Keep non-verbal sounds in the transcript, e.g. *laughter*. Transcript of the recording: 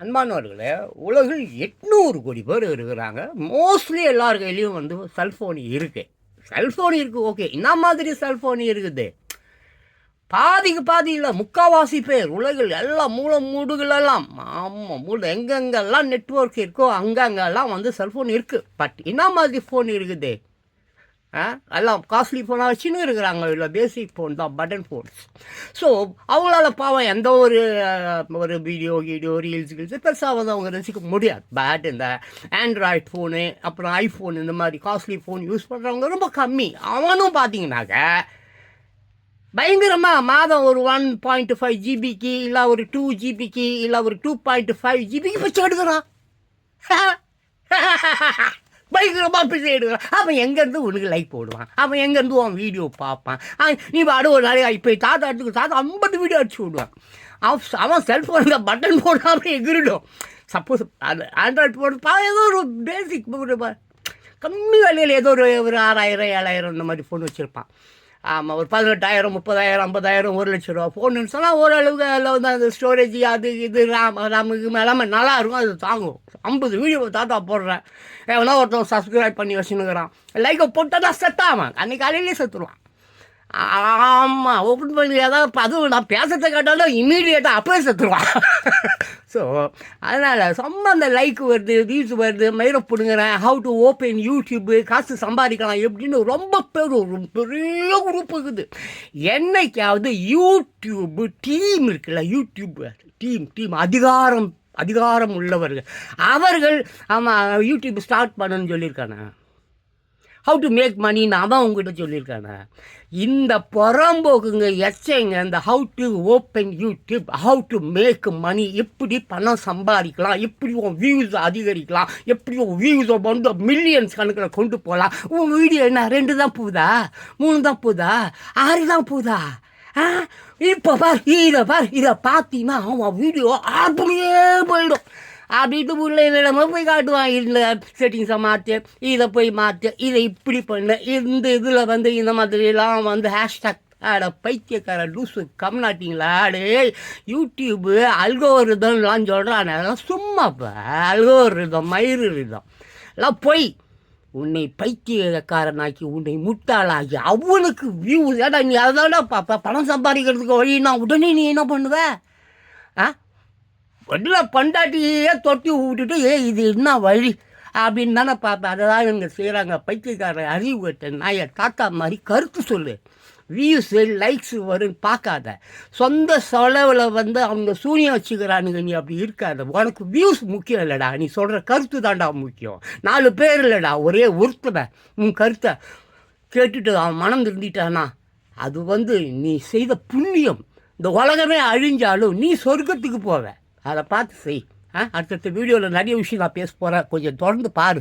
அன்பானவர்களே உலகில் எட்நூறு கோடி பேர் இருக்கிறாங்க. மோஸ்ட்லி எல்லார் கையிலையும் வந்து செல்ஃபோன் இருக்குது செல்ஃபோன் இருக்குது ஓகே என்ன மாதிரி செல்ஃபோன் இருக்குது? பாதிக்கு பாதி இல்லை முக்காவாசி பேர் உலகில் எல்லாம் மூளை மூடுகளெல்லாம் ஆமாம் மூடு எங்கெங்கெல்லாம் நெட்வொர்க் இருக்கோ அங்கங்கெல்லாம் வந்து செல்ஃபோன் இருக்குது பட் என்ன மாதிரி ஃபோன் இருக்குது? எல்லாம் காஸ்ட்லி ஃபோனாக வச்சுன்னு இருக்கிறாங்க. இல்லை பேசிக் ஃபோன் தான் பட்டன் ஃபோன்ஸ் ஸோ அவங்களால பாவம் எந்த ஒரு ஒரு வீடியோ வீடியோ ரீல்ஸ் கீல்ஸ் பெருசாக வந்து அவங்க ரசிக்க முடியாது. பட் இந்த ஆண்ட்ராய்ட் ஃபோனு அப்புறம் ஐஃபோன் இந்த மாதிரி காஸ்ட்லி ஃபோன் யூஸ் பண்ணுறவங்க ரொம்ப கம்மி. அவனும் பார்த்தீங்கன்னாக்க பயங்கரமாக மாதம் ஒரு ஒன் பாயிண்ட் ஃபைவ் ஜிபிக்கு இல்லை ஒரு டூ ஜிபிக்கு இல்லை ஒரு டூ பாயிண்ட் ஃபைவ் ஜிபிக்கு வச்சு எடுக்கிறான் பயங்கரமாக பிச்சை எடுக்கிறான். அவன் எங்கேருந்து உனக்கு லைக் போடுவான்? அவன் எங்கேருந்து அவன் வீடியோ பார்ப்பான்? அவன் நீ பாடு ஒரு நாளைக்கு இப்போ தாத்தா எடுத்துக்கு தாத்தா ஐம்பது வீடியோ அடிச்சு விடுவான். அவன் அவன் செல்ஃபோனில் பட்டன் போடாமல் எகிரிடும். சப்போஸ் அது ஆண்ட்ராய்ட் ஃபோன் பா ஏதோ ஒரு பேசிக் கம்மி விலையில் ஏதோ ஒரு ஒரு ஆறாயிரம் ஏழாயிரம் இந்த மாதிரி ஃபோன் வச்சுருப்பான். ஆமாம் ஒரு பதினெட்டாயிரம் முப்பதாயிரம் ஐம்பதாயிரம் ஒரு லட்ச ரூபா ஃபோனுன்னு சொன்னால் ஓரளவுக்கு அதில் வந்து அந்த ஸ்டோரேஜ் அது இது ராம் ராமுக்கு எல்லாமே நல்லா இருக்கும் அது தாங்கும். ஐம்பது வீடியோ தாத்தா போடுறேன் எவனா ஒருத்தன் சப்ஸ்கிரைப் பண்ணி வச்சுன்னுக்குறான். லைக்கை போட்டால் தான் செத்தாவன் அன்னைக்கு காலையிலேயே செத்துருவான். ஆமாம் ஓப்பன் பண்ணி ஏதாவது அதுவும் நான் பேசுறதை கேட்டாலும் இம்மீடியட்டாக அப்போயே செத்துருவான். *laughs* ஸோ அதனால் சம்மந்த லைக் வருது வியூஸ் வருது மயிரை பிடுங்குறேன் ஹவு டு ஓப்பன் யூடியூப்பு காசு சம்பாதிக்கலாம் எப்படின்னு ரொம்ப பேர் ஒரு பெரிய குரூப் இருக்குது. என்னைக்காவது யூடியூப்பு டீம் இருக்குல்ல யூடியூப் டீம் டீம் அதிகாரம் அதிகாரம் உள்ளவர்கள். அவர்கள் ஆமாம் யூடியூப் ஸ்டார்ட் பண்ணணும்னு சொல்லியிருக்கானே. ஹவு டு மேக் மணின்னு தான் உங்ககிட்ட சொல்லியிருக்கானே. இந்த புறம்போக்குங்க எச்சைங்க இந்த how to open YouTube how to make money எப்படி பணம் சம்பாதிக்கலாம் எப்படி உன் வியூஸ் அதிகரிக்கலாம் எப்படி உன் வியூஸை வந்து மில்லியன்ஸ் கணக்கில் கொண்டு போகலாம். உன் வீடியோ என்ன ரெண்டு தான் போகுதா? மூணு தான் போகுதா? ஆறு தான் போகுதா? ஆ? இப்போ பார் இதை பார் இதை பார்த்தீங்கன்னா அவன் வீடியோ அப்படியே போயிடும். அப்படின்ட்டு உள்ள நம்ம போய் காட்டுவான் இந்த செட்டிங்ஸை மாற்று இதை போய் மாற்று இதை இப்படி பண்ணு இந்த இதில் வந்து இந்த மாதிரிலாம் வந்து ஹேஷ்டாக் ஆட பைத்தியக்கார லூசு கம்நாட்டிங்களா? ஆடு யூடியூப்பு அல்கோரிதம்லாம் சொல்கிறான் அதெல்லாம் சும்மாப்பா அல்கோரிதம் மயிறு எல்லாம் பொய் உன்னை பைத்தியக்காரனாக்கி உன்னை முட்டாளாக்கி அவனுக்கு வியூ ஏடா நீ அதான்டா பணம் சம்பாதிக்கிறதுக்கு வழினா உடனே நீ என்ன பண்ணுவ? ஆ? வண்டியில் பண்டாட்டியே தொட்டி விட்டுட்டு ஏ இது என்ன வழி? அப்படின்னு தானே பார்ப்பேன். அதை தான் இங்கே செய்கிறாங்க பைத்தியக்கார அறிவு கட்ட நாயை தாத்தா மாதிரி கருத்து சொல்லு. வியூஸு லைக்ஸு வரும்னு பார்க்காத. சொந்த செலவில் வந்து அவங்க சூனியம் வச்சுக்கிறானுங்க நீ அப்படி இருக்காத. உனக்கு வியூஸ் முக்கியம் இல்லைடா. நீ சொல்கிற கருத்து தான்டா முக்கியம். நாலு பேர் இல்லைடா ஒரே ஒருத்தனை. உன் கருத்தை கேட்டுட்டு அவன் மனம் திருந்திட்டானா? அது வந்து நீ செய்த புண்ணியம். இந்த உலகமே அழிஞ்சாலும் நீ சொர்க்கத்துக்கு போவ. அதை பார்த்து செய். ஆ அடுத்தடுத்த வீடியோவில் நிறைய விஷயம் நான் பேச போகிறேன் கொஞ்சம் தொடர்ந்து பாரு.